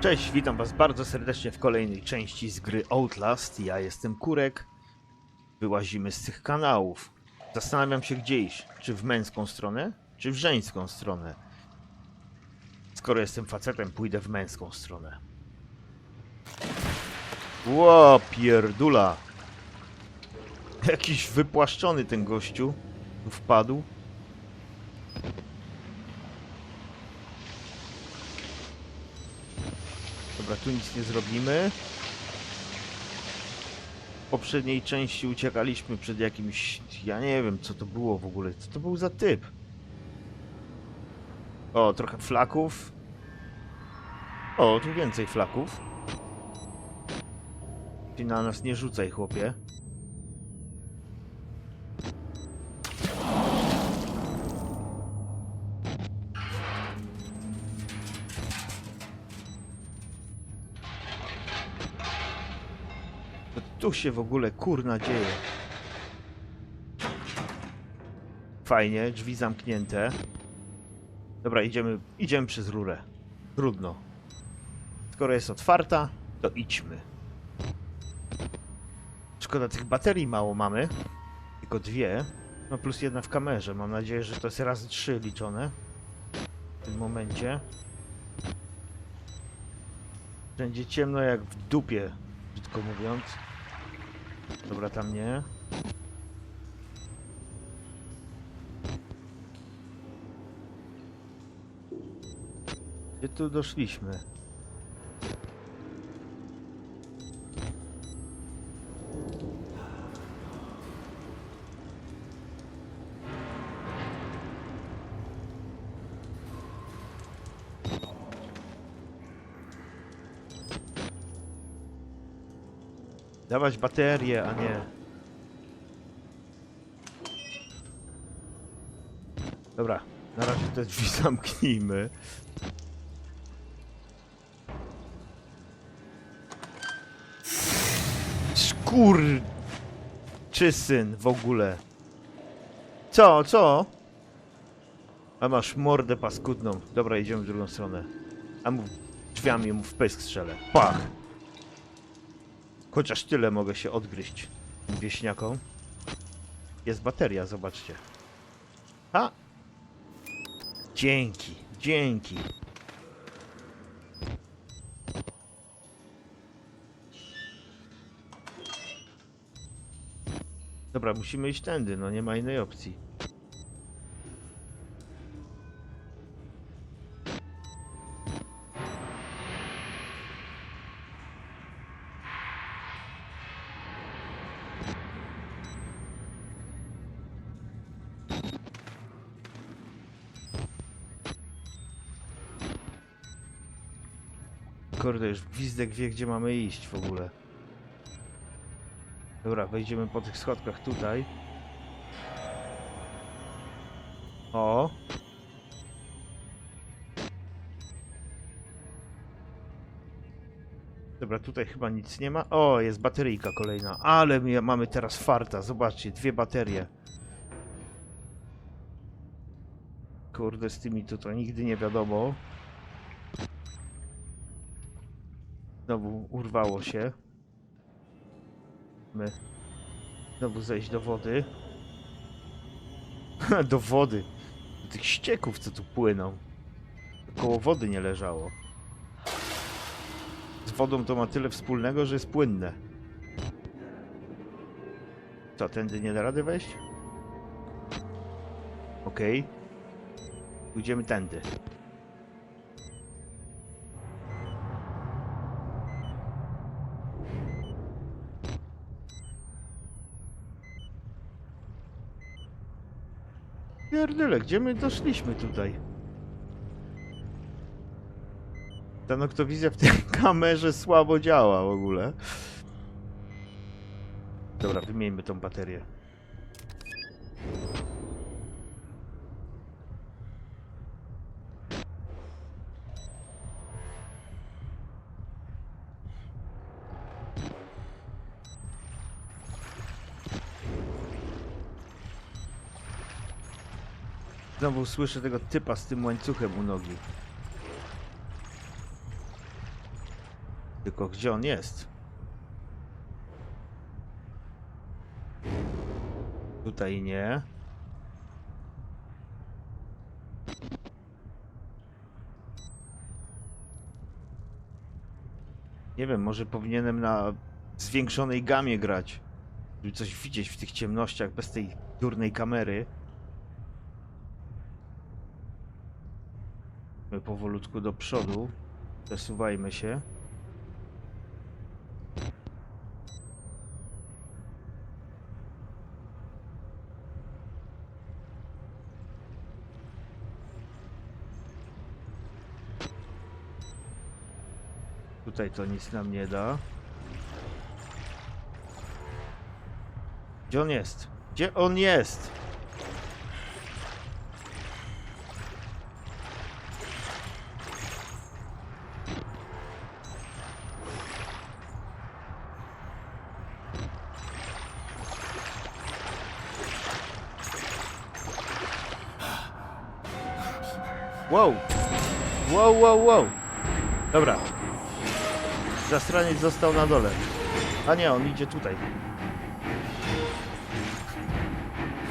Cześć, witam was bardzo serdecznie w kolejnej części z gry Outlast. Ja jestem Kurek. Wyłazimy z tych kanałów. Zastanawiam się gdzie iść. Czy w męską stronę, czy w żeńską stronę. Skoro jestem facetem, pójdę w męską stronę. Ło, pierdula. Jakiś wypłaszczony ten gościu. Wpadł. Tu nic nie zrobimy. W poprzedniej części uciekaliśmy przed jakimś... Ja nie wiem, co to było w ogóle. Co to był za typ? O, trochę flaków. O, tu więcej flaków. Ty na nas nie rzucaj, chłopie. Się w ogóle kurna dzieje? Fajnie, drzwi zamknięte. Dobra, idziemy, idziemy przez rurę. Trudno. Skoro jest otwarta, to idźmy. Szkoda, tych baterii mało mamy. Tylko dwie. No plus jedna w kamerze. Mam nadzieję, że to jest razy trzy liczone. W tym momencie. Będzie ciemno jak w dupie, brzydko mówiąc. Dobra, tam nie. Gdzie tu doszliśmy? Dawać baterię, a nie. Dobra, na razie te drzwi zamknijmy. Szkur... Czy syn w ogóle? Co, co? A masz mordę paskudną. Dobra, idziemy w drugą stronę. A mu drzwiami mu w pysk strzelę. Pach! Chociaż tyle mogę się odgryźć wieśniakom. Jest bateria, zobaczcie. A! Dzięki, dzięki. Dobra, musimy iść tędy, no nie ma innej opcji. Już gwizdek wie, gdzie mamy iść w ogóle. Dobra, wejdziemy po tych schodkach tutaj. O! Dobra, tutaj chyba nic nie ma. O, jest bateryjka kolejna. Ale my mamy teraz farta. Zobaczcie, dwie baterie. Kurde, z tymi to, to nigdy nie wiadomo. Znowu urwało się. My. Znowu zejść do wody. do wody. Do tych ścieków, co tu płyną. Koło wody nie leżało. Z wodą to ma tyle wspólnego, że jest płynne. Co, tędy nie da rady wejść? Okej. Pójdziemy tędy. Pierdyle, gdzie my doszliśmy tutaj? Ta noktowizja w tej kamerze słabo działa w ogóle. Dobra, wymieńmy tą baterię. Znowu słyszę tego typa z tym łańcuchem u nogi. Tylko gdzie on jest? Tutaj nie. Nie wiem, może powinienem na zwiększonej gamie grać. Żeby coś widzieć w tych ciemnościach bez tej durnej kamery. My powolutku do przodu. Przesuwajmy się. Tutaj to nic nam nie da. Gdzie on jest? Gdzie on jest? Wow! Wow, wow, wow! Dobra. Zastraniec został na dole. A nie, on idzie tutaj.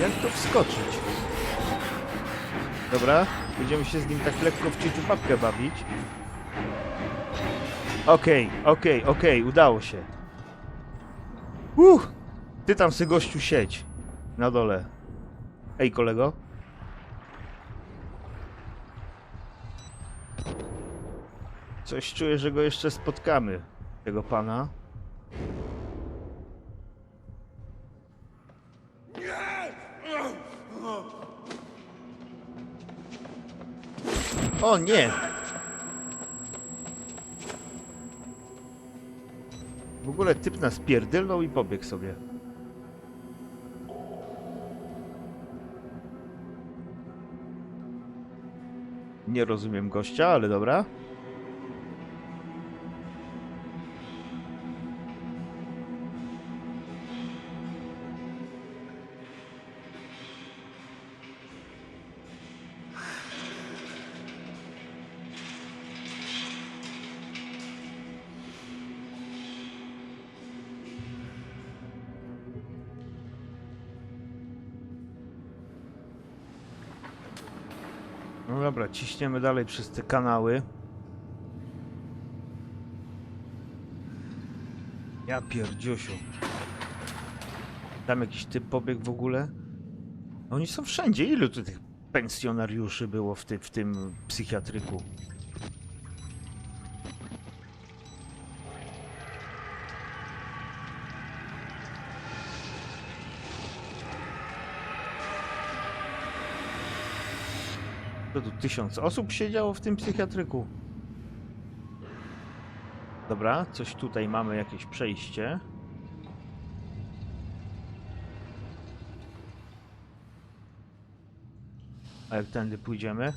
Jak to wskoczyć? Dobra, będziemy się z nim tak lekko w cieciu babkę bawić. Okej, okej, okej, udało się. Uff! Ty tam sy gościu siedź. Na dole. Ej, kolego. Coś czuję, że go jeszcze spotkamy. Tego pana. O nie! W ogóle typ nas pierdylnął i pobiegł sobie. Nie rozumiem gościa, ale dobra. Dobra, ciśniemy dalej przez te kanały. Ja pierdziusiu. Tam jakiś typ pobiegł w ogóle? Oni są wszędzie. Ilu tu tych pensjonariuszy było w, ty, w tym psychiatryku? Tu tysiąc osób siedziało w tym psychiatryku. Dobra, coś tutaj mamy, jakieś przejście. A jak tędy pójdziemy?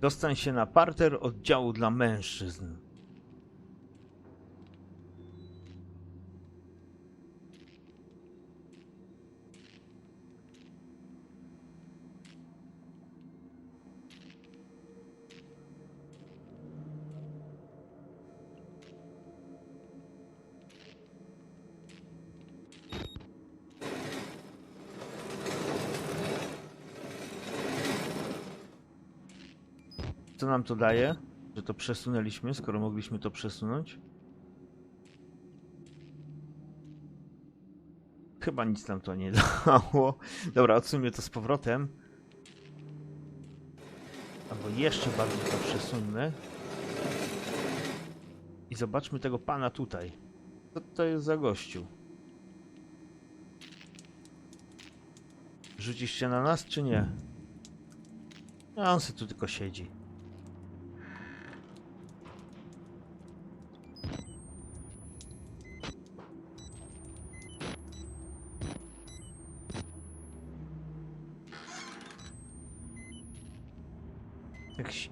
Dostań się na parter oddziału dla mężczyzn. Nam to daje? Że to przesunęliśmy, skoro mogliśmy to przesunąć? Chyba nic nam to nie dało. Dobra, odsuńmy to z powrotem. Albo jeszcze bardziej to przesuńmy. I zobaczmy tego pana tutaj. Co to jest za gościu? Rzucisz się na nas, czy nie? A on se tu tylko siedzi.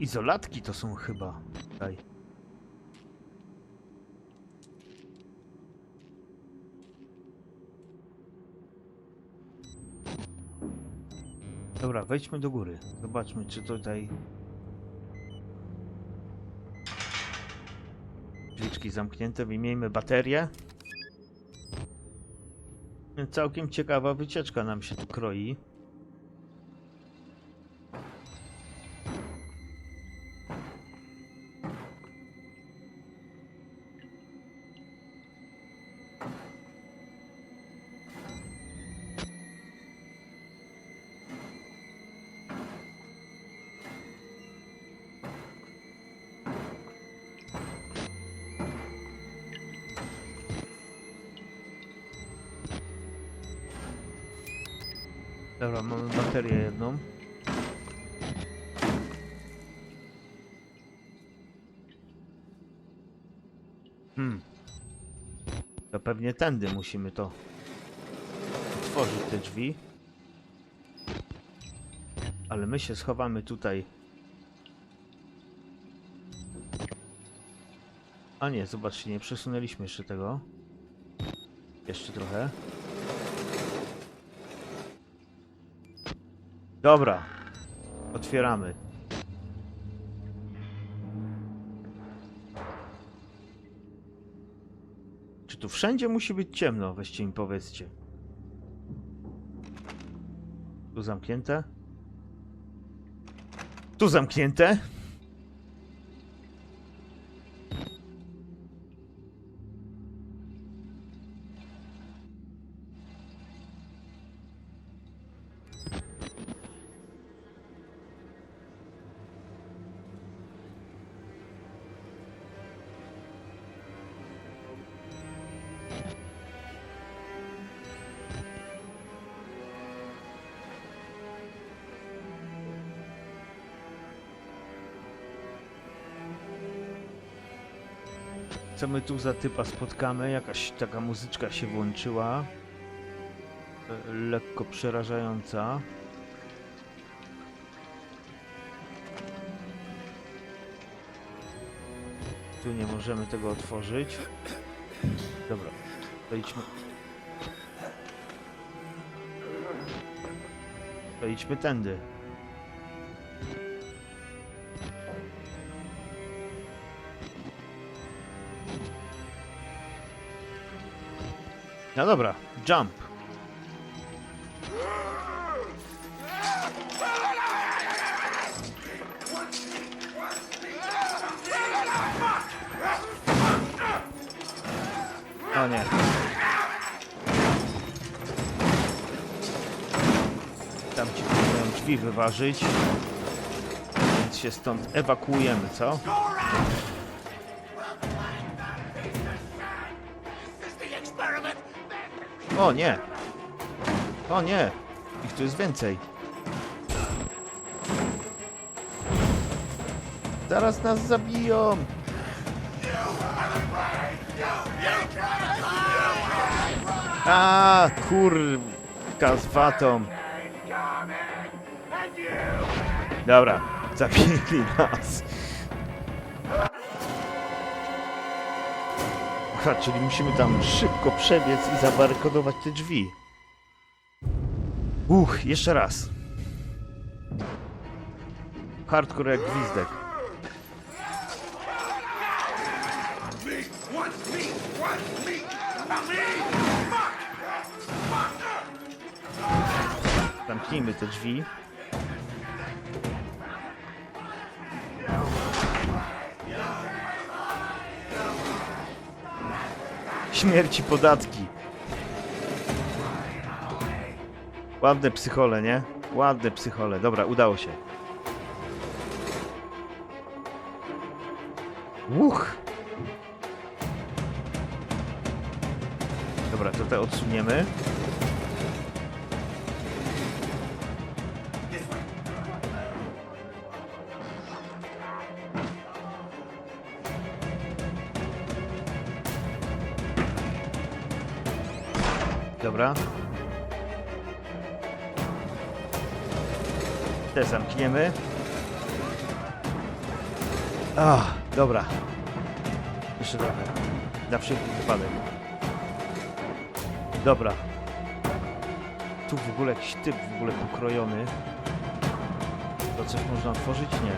Izolatki to są chyba. Tutaj. Dobra, wejdźmy do góry. Zobaczmy, czy tutaj... Drzwiczki zamknięte, wymiejmy baterię. Całkiem ciekawa wycieczka nam się tu kroi. Dobra, mamy baterię jedną. Hmm. To pewnie tędy musimy to otworzyć te drzwi. Ale my się schowamy tutaj. A nie, zobaczcie, nie przesunęliśmy jeszcze tego. Jeszcze trochę. Dobra. Otwieramy. Czy tu wszędzie musi być ciemno? Weźcie mi powiedzcie. Tu zamknięte? Tu zamknięte? Co my tu za typa spotkamy? Jakaś taka muzyczka się włączyła. E, Lekko przerażająca. Tu nie możemy tego otworzyć. Dobra, to idźmy. Tędy. No dobra, jump. O nie. Tam ci próbują drzwi wyważyć. Więc się stąd ewakuujemy, co? O nie! O nie! Ich tu jest więcej. Zaraz nas zabiją! A kurka z watą. Dobra, zabili nas. Aha, czyli musimy tam szybko przebiec i zabarykodować te drzwi. Uch, jeszcze raz. Hardcore jak gwizdek. Zamknijmy te drzwi. Śmierci podatki. Ładne psychole, nie? Ładne psychole. Dobra, udało się. Uch! Dobra, to te odsuniemy. Dobra. Te zamkniemy. A, dobra. Jeszcze trochę. Na wszelki wypadek. Dobra. Tu w ogóle jakiś typ w ogóle pokrojony. To coś można otworzyć? Nie.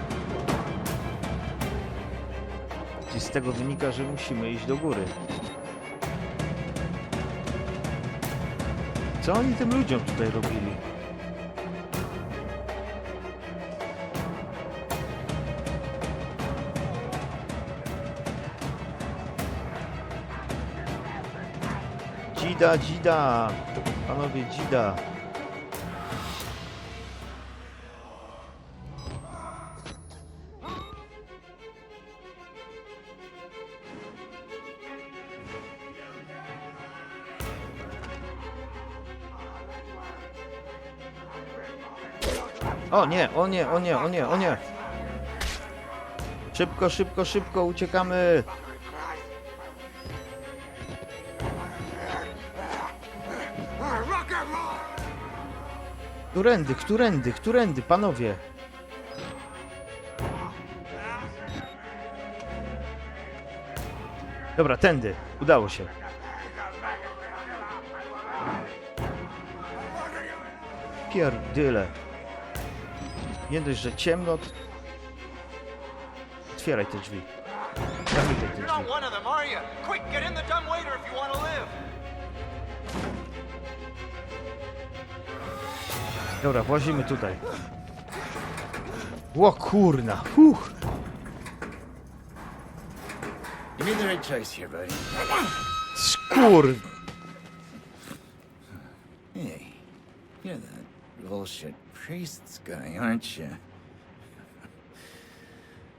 I z tego wynika, że musimy iść do góry. Co oni tym ludziom tutaj robili? Dzida, dzida! Panowie, dzida! O nie, o nie, o nie, o nie, o nie! Szybko, szybko, szybko, uciekamy! Którędy, którędy, którędy, panowie? Dobra, tędy. Udało się. Pierdyle. Nie dość, że ciemno. Otwieraj te drzwi. Zamykaj te drzwi. not one of them, are you? Quick, bullshit priest's guy, aren't you?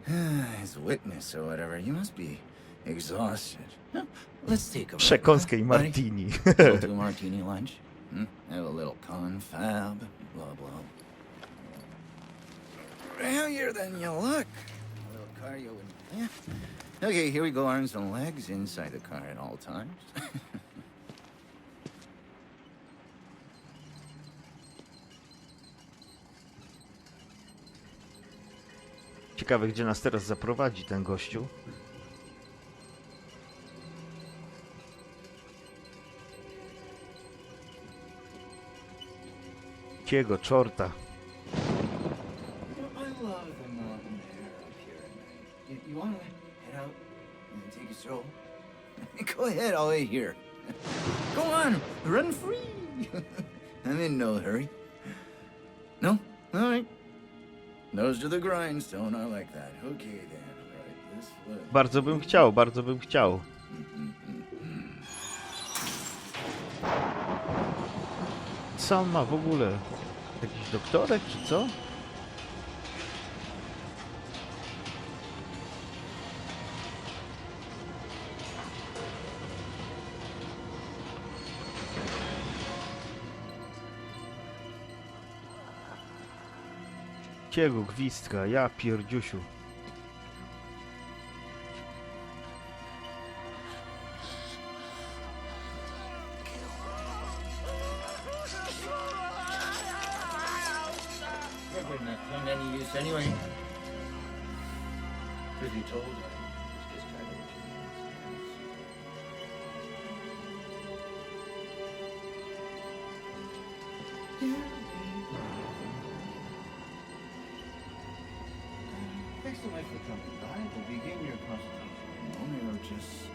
His witness or whatever. You must be exhausted. Let's take a Przekąskę i martini. We'll do martini lunch. Hmm? Have a little confab. Blah blah. Heavier than you look. A little cardio and yeah. Okay, here we go. Arms and legs inside the car at all times. Ciekawe, gdzie nas teraz zaprowadzi ten gościu. Kiego czorta. Go ahead, I'll wait here. Go on, run free. I'm in no hurry. No? All right. Nose to the grindstone, I like that. Okay then, right this way. Bardzo bym chciał, bardzo bym chciał. Co on ma w ogóle? Jakiś doktorek czy co? Kiego gwizdka, ja pierdziusiu. takes the life of trumpet. I will begin your process. Romeo just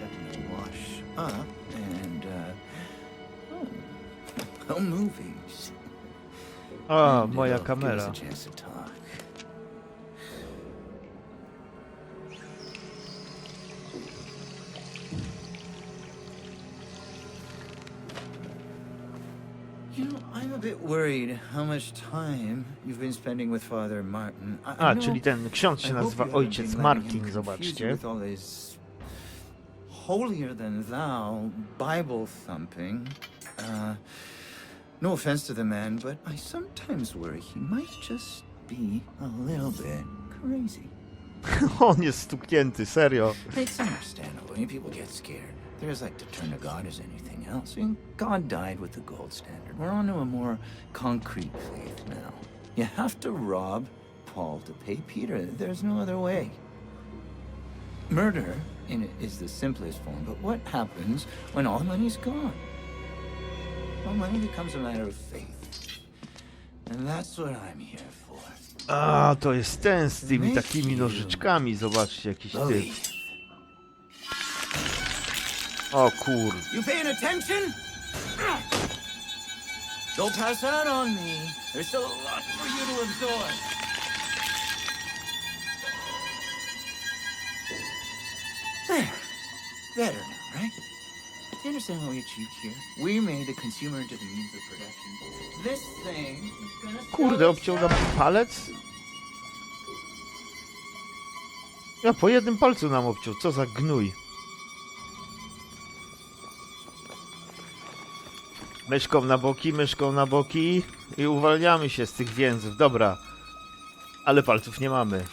a to wash up and, uh, oh, movies. oh moja kamera. Worried how much time you've been spending with Father Martin. I, A, know- czyli ten ksiądz się I hope nazywa you haven't Ojciec been letting him Martin, confuse you zobaczcie. With all his holier than thou Bible thumping. Uh, no offense to the man, but I sometimes worry he might just be a little bit crazy. On jest stuknięty, serio. It's understandable. Mean, people get scared. They're as like to turn to God as anything else. I mean, God died with the gold standard. We're on to a more concrete faith now. You have to rob Paul to pay Peter. There's no other way. Murder is the simplest form, but what happens when all the money's gone? well, money becomes a matter of faith. And that's what I'm here for. A, to jest ten z tymi takimi nożyczkami. Zobaczcie, jakiś typ. O kur... You paying attention? Don't pass out on me. There's still a lot for you to absorb. There. Better now, right? Do you understand what we achieved here? We made the consumer into the means of production. This thing is gonna Kurde, obciął nam palec? Ja po jednym palcu nam obciął, co za gnój. Myszką na boki, myszką na boki i uwalniamy się z tych więzów. Dobra. Ale palców nie mamy.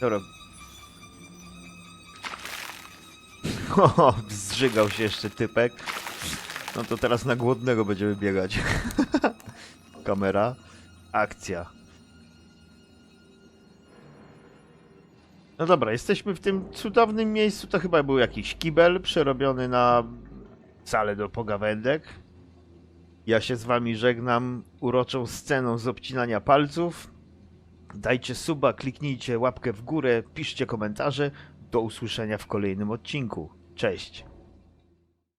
Dobra. O, zżygał się jeszcze typek. No to teraz na głodnego będziemy biegać. Kamera. Akcja. No dobra, jesteśmy w tym cudownym miejscu. To chyba był jakiś kibel przerobiony na salę do pogawędek. Ja się z wami żegnam uroczą sceną z obcinania palców. Dajcie suba, kliknijcie łapkę w górę, piszcie komentarze. Do usłyszenia w kolejnym odcinku. Cześć.